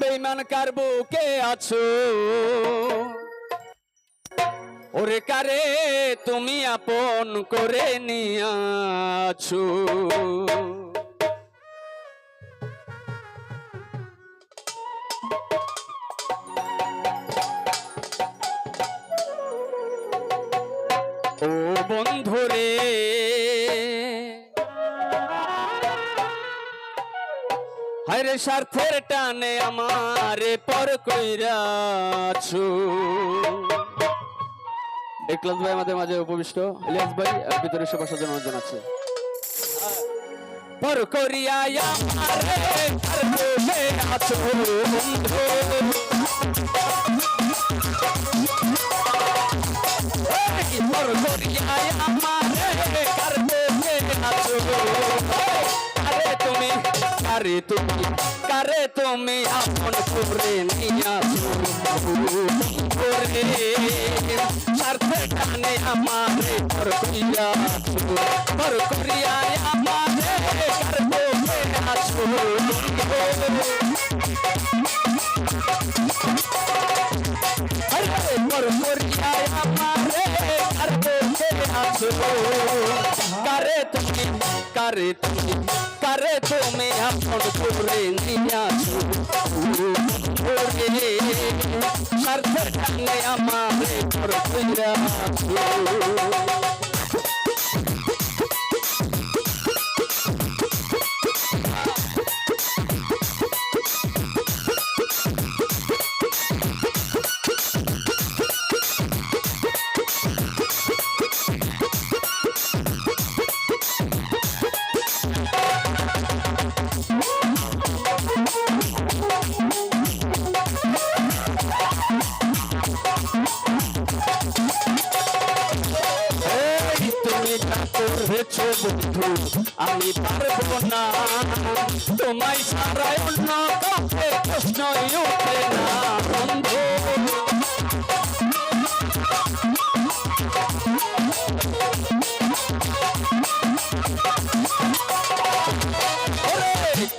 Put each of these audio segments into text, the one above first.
বেইমান কার বুকে আছো? ওরে কারে তুমি আপন করে নিয়াছো হায়রে স্বার্থের টানে আমারে পর কইরাছো। একলাস ভাই আমাদের মাঝে উপবিষ্ট। ইলিয়াস ভাই ভিতরে সবার সাথে অনুমোদন আছে। পর করিয়া আমারে আছো বন্ধু পর করিয়া আমারে বসে আছো আরে তুমি? কারে তুমি? আপন করে নিয়াছো করে স্বার্থে টানে আমারে পর করিয়া পর করিয়া আমারে কার কার কারে তুমি কারে তুমি কারে তুমি আপন করে নিয়াছো ওরে স্বার্থের টানে আমারে পর কইরা এই আমি পারব না। তোমায় ছাড়াই অন্য কাউকে প্রশ্নই ওঠে না, বন্ধু।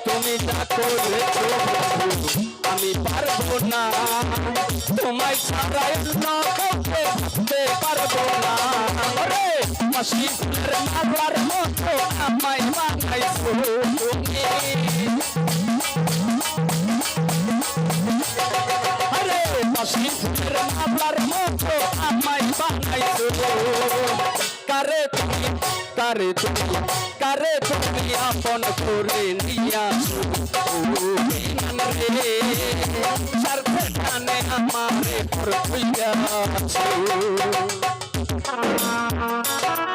তুমি যা আমি পারব না। তোমায় কাউকে ভাবতে পারব না। মাসি ফুলের মালার মতো আমায় বানাইছো তুমি আরে মাসি ফুলের মালার মতো আমায় বানাইছো কারে তুমি কারে তুমি কারে তুমি আপন করে নিয়াছো রে স্বার্থে টানে আমারে পর কইয়াছো Thank you.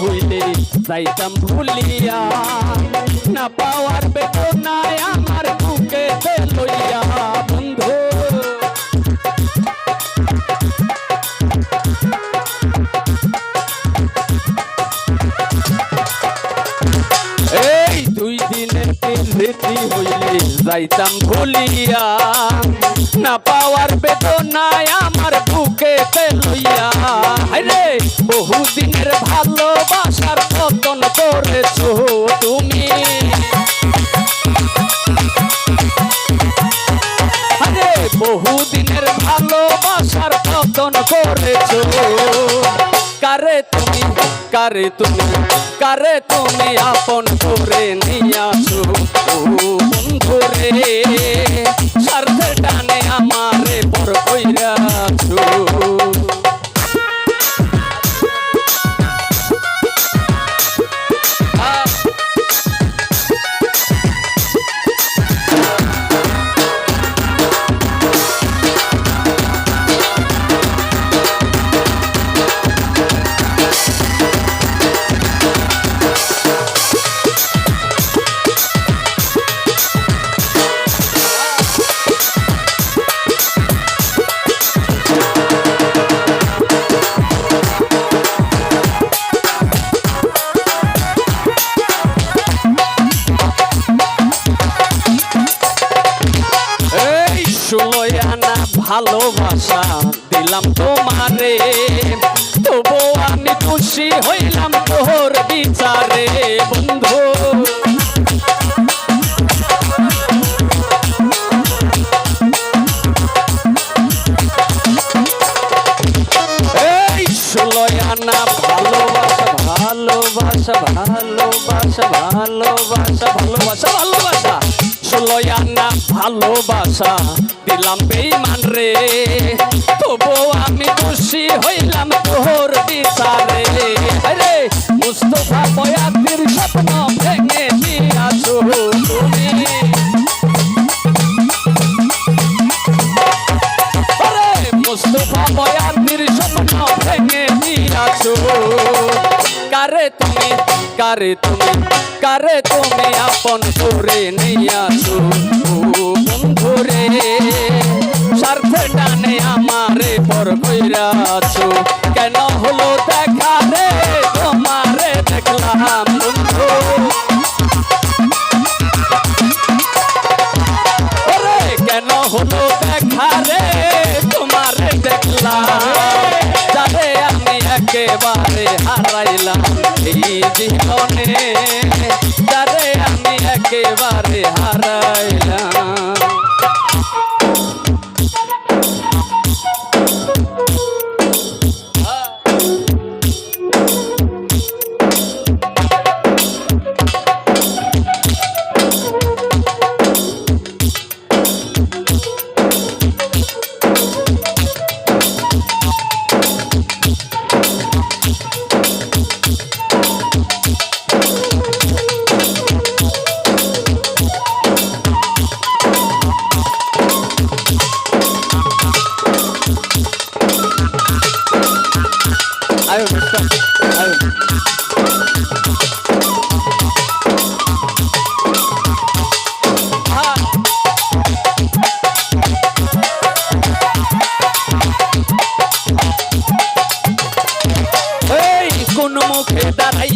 হইলে যাইতাম ভুলিয়া না পাওয়ার বেদনায় আমার পিলিতি হইলে যাইতাম ভুলিয়া না পাওয়ার বেদনায় আমার বুকে লইয়া রে, বহুদিনের ভালোবাসার পতন করেছ তুমি। বহুদিনের ভালোবাসার পতন করেছ। কারে তুমি কারে তুমি? কারে তুমি আপন করে নিয়ে আসো? বন্ধু রে ভালোবাসা দিলাম তোমারে তবু আমি খুশি হইলাম তোর বিচারে বন্ধু। আনা ভালোবাসা ভালোবাসা ভালোবাসা ভালোবাসা ভালোবাসা ভালোবাসা। ষোলোই আনা ভালোবাসা দিলাম বেইমান রে। তবু আমি খুশি হইলাম তোর বিচারে। আরে মুস্তফা, বয়াতির স্বপ্ন ভেঙে কারে তুমি কারে তুমি আপন করে নিয়াছো বন্ধু রে, স্বার্থে টানে আমারে পর কইরাছো কেন হলো দেখা রে, তোমারে দেখলাম বন্ধু। কেন হলো দেখা রে, তোমার দেখলাম। যারে আমি একেবারে হারাইলাম। জীবনে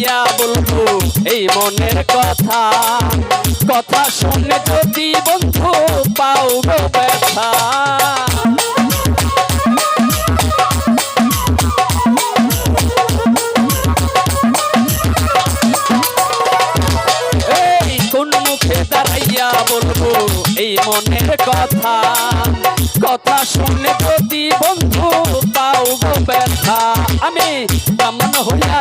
দাঁড়াইয়া বলব এই মনের কথা কথা শুনে যদি বন্ধু পাও গো ব্যথা। এই মনের কথা কথা শুনে যদি বন্ধু পাও ব্যথা। আমি কেমন হইয়া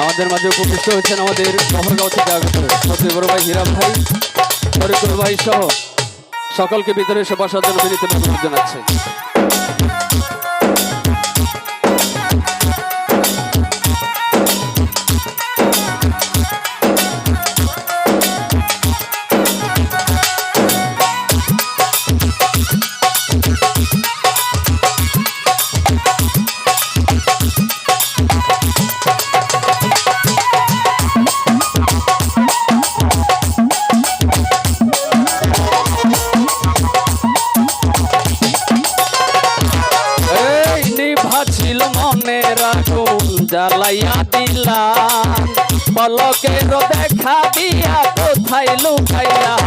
আমাদের মাঝে উপস্থিত হয়েছেন আমাদের শহরগাঁও থেকে আগত বড় ভাই হীরা ভাই, ফরিদুল ভাই সহ সকলকে ভিতরে বসার জন্য বিনীত জানাচ্ছে। পলকের দেখা দিয়া কোথায় লুকাইলা